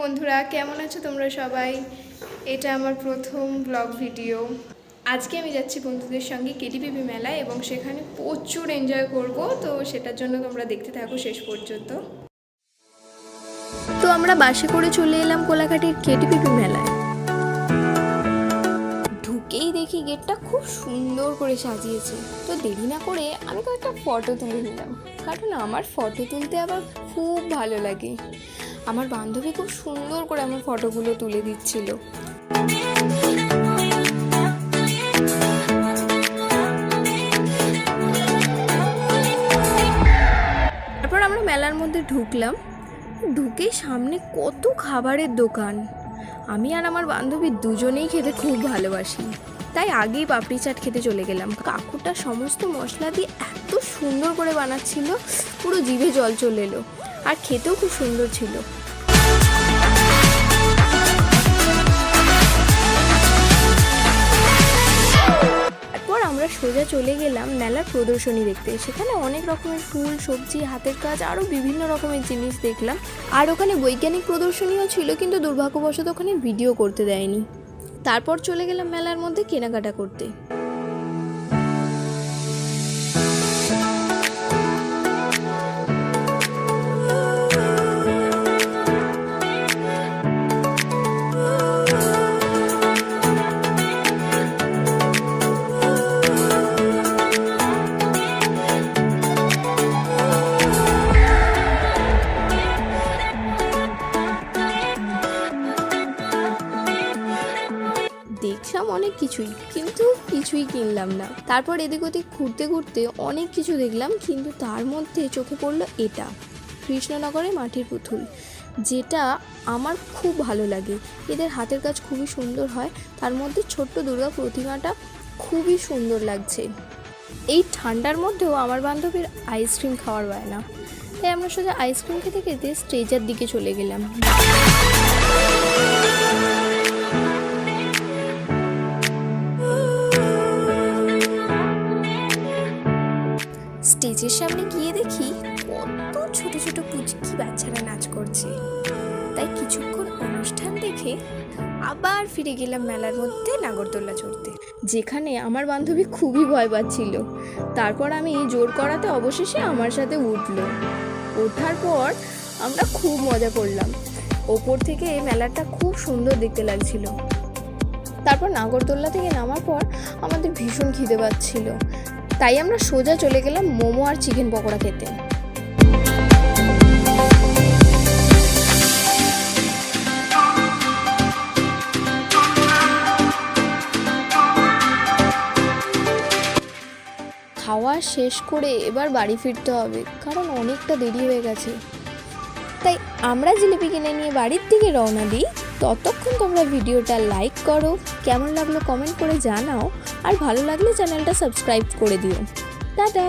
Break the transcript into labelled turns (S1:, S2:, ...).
S1: বন্ধুরা, কেমন আছো তোমরা সবাই? এটা আমার প্রথম ব্লগ ভিডিও আজকে আমি যাচ্ছি বন্ধুদের সঙ্গে কেটিপিপি মেলায় এবং সেখানে প্রচুর এনজয় করব, তো সেটার জন্য তোমরা দেখতে থাকো শেষ পর্যন্ত। তো আমরা বাসে করে চলে এলাম কোলাঘাটের কেটিপিপি মেলায়। ঢুকেই দেখি গেটটা খুব সুন্দর করে সাজিয়েছে। তো দেরি না করে আমি কয়েকটা ফটো তুলে নিলাম। কারণ আমার ফটো তুলতে আবার খুব ভালো লাগে। আমার বান্ধবী খুব সুন্দর করে আমার ফটোগুলো তুলে দিচ্ছিল। তারপর আমরা মেলার মধ্যে ঢুকলাম। ঢুকে সামনে কত খাবারের দোকান। আমি আর আমার বান্ধবী দুজনেই খেতে খুব ভালোবাসি। তাই আগেই পাপড়ি চাট খেতে চলে গেলাম। কাকুটা সমস্ত মশলা দিয়ে এত সুন্দর করে বানাচ্ছিল, পুরো জিভে জল চলে এলো। আর খেতেও খুব সুন্দর ছিল। চলে গেলাম মেলার প্রদর্শনী দেখতে। সেখানে অনেক রকমের ফুল, সবজি, হাতের কাজ আরও বিভিন্ন রকমের জিনিস দেখলাম। আর ওখানে বৈজ্ঞানিক প্রদর্শনীও ছিল, কিন্তু দুর্ভাগ্যবশত ওখানে ভিডিও করতে দেয়নি। তারপর চলে গেলাম মেলার মধ্যে কেনাকাটা করতে। দেখলাম অনেক কিছুই, কিন্তু কিছুই কিনলাম না। তারপর এদিক ওদিক ঘুরতে ঘুরতে অনেক কিছু দেখলাম, কিন্তু তার মধ্যে চোখে পড়ল এটা, কৃষ্ণনগরে মাটির পুতুল, যেটা আমার খুব ভালো লাগে। এদের হাতের কাজ খুবই সুন্দর হয়, তার মধ্যে ছোট্ট দুর্গা প্রতিমাটা খুবই সুন্দর লাগছে। এই ঠান্ডার মধ্যেও আমার বান্ধবীর আইসক্রিম খাওয়ার বায়না। তাই আমরা সোজা আইসক্রিম খেতে খেতে স্টেজের দিকে চলে গেলাম। স্টেজের সামনে গিয়ে দেখি কত ছোট ছোট পুচকি বাচ্চারা নাচ করছে। তাই কিছুক্ষণ অনুষ্ঠান দেখে আবার ফিরে গেলাম মেলার মধ্যে নাগরদোল্লা চড়তে। যেখানে আমার বান্ধবী খুবই ভয় পাচ্ছিল। তারপর আমি জোর করাতে অবশেষে আমার সাথে উঠল। ওঠার পর আমরা খুব মজা করলাম। ওপর থেকে মেলাটা খুব সুন্দর দেখতে লাগছিল। তারপর নাগরদোল্লা থেকে নামার পর আমাদের ভীষণ খিদে পাচ্ছিল। তাই আমরা সোজা চলে গেলাম মোমো আর চিকেন পকোড়া খেতে। খাওয়া শেষ করে এবার বাড়ি ফিরতে হবে, কারণ অনেকটা দেরি হয়ে গেছে। তাই আমরা জিলিপি কিনে নিয়ে বাড়ির দিকে রওনা দিই। ততক্ষণ তোমরা ভিডিওটা লাইক করো, কেমন লাগল কমেন্ট করে জানাও, আর ভালো লাগলে চ্যানেলটা সাবস্ক্রাইব করে দিও। টাটা!